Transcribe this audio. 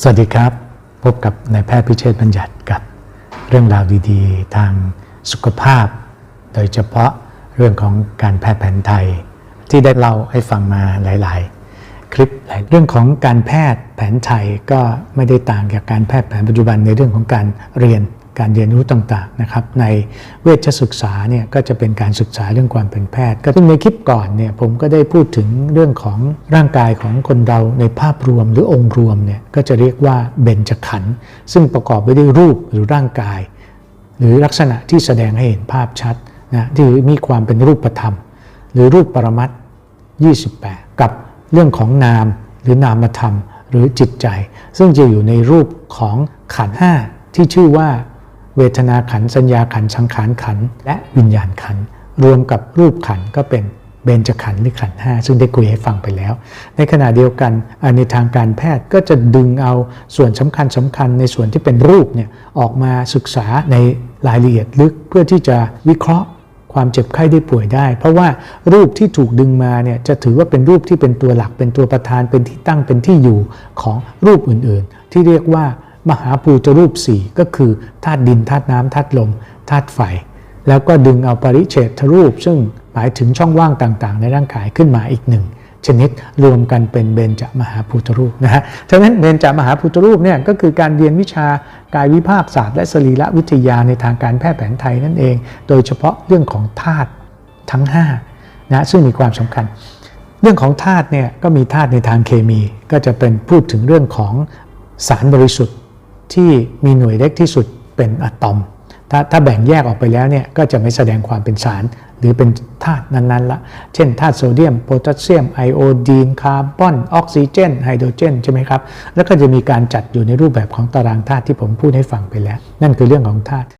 สวัสดีครับ พบกับนายแพทย์พิเชษบัญญัติกับเรื่องราวดีๆ ทางสุขภาพ โดยเฉพาะเรื่องของการแพทย์แผนไทย ที่ได้เล่าให้ฟังมาหลาย ๆ คลิปหลายเรื่องของการแพทย์แผนไทยก็ไม่ได้ต่างจากการแพทย์แผนปัจจุบันในเรื่องของการเรียน การเรียนรู้ต่างๆนะครับในเวชศึกษาเนี่ยก็จะเป็นการศึกษาเรื่องความเป็นแพทย์ ก็ซึ่งในคลิปก่อนเนี่ยผมก็ได้พูดถึงเรื่องของร่างกายของคนเราในภาพรวมหรือองค์รวมเนี่ยก็จะเรียกว่าเบญจขันธ์ซึ่งประกอบไปด้วยรูปหรือร่างกาย หรือลักษณะที่แสดงให้เห็นภาพชัดนะที่มีความเป็นรูปธรรม หรือรูปปรมัตถ์28 กับเรื่องของนามหรือนามธรรม หรือจิตใจ ซึ่งจะอยู่ในรูปของขันห้าที่ชื่อว่า เวทนาขันสัญญาขันสังขารขันและวิญญาณขันรวมกับรูปขันก็เป็นเบญจขันธ์หรือขันธ์ห้าซึ่งได้คุยให้ฟังไปแล้ว ในขณะเดียวกันในทางการแพทย์ก็จะดึงเอาส่วนสำคัญสำคัญในส่วนที่เป็นรูปเนี่ยออกมาศึกษาในรายละเอียดลึกเพื่อที่จะวิเคราะห์ความเจ็บไข้ได้ป่วยได้ เพราะว่ารูปที่ถูกดึงมาเนี่ยจะถือว่าเป็นรูปที่เป็นตัวหลักเป็นตัวประธานเป็นที่ตั้งเป็นที่อยู่ของรูปอื่นๆ ที่เรียกว่า มหาภูตรูปสี่ก็คือธาตุดินธาตุน้ำธาตุลมธาตุไฟ แล้วก็ดึงเอาปริเฉทรูป ซึ่งหมายถึงช่องว่างต่างๆ ในร่างกายขึ้นมาอีกหนึ่งชนิดรวมกันเป็นเบญจมหาภูตรูปนะฮะฉะนั้นเบญจมหาภูตรูปเนี่ยก็คือการเรียนวิชากายวิภาคศาสตร์และสรีระวิทยาในทางการแพทย์แผนไทยนั่นเอง โดยเฉพาะเรื่องของธาตุทั้ง5นะซึ่งมีความสำคัญ เรื่องของธาตุเนี่ยก็มีธาตุในทางเคมี ก็จะเป็นพูดถึงเรื่องของสารบริสุทธิ์ ที่มีหน่วยเล็กที่สุดเป็นอะตอม ถ้าถ้าแบ่งแยกออกไปแล้วเนี่ยก็จะไม่แสดงความเป็นสารหรือเป็นธาตุนั้นๆละ เช่นธาตุโซเดียม โพแทสเซียม ไอโอดีน คาร์บอน ออกซิเจน ไฮโดรเจนใช่ไหมครับ แล้วก็จะมีการจัดอยู่ในรูปแบบของตารางธาตุที่ผมพูดให้ฟังไปแล้ว นั่นคือเรื่องของธาตุ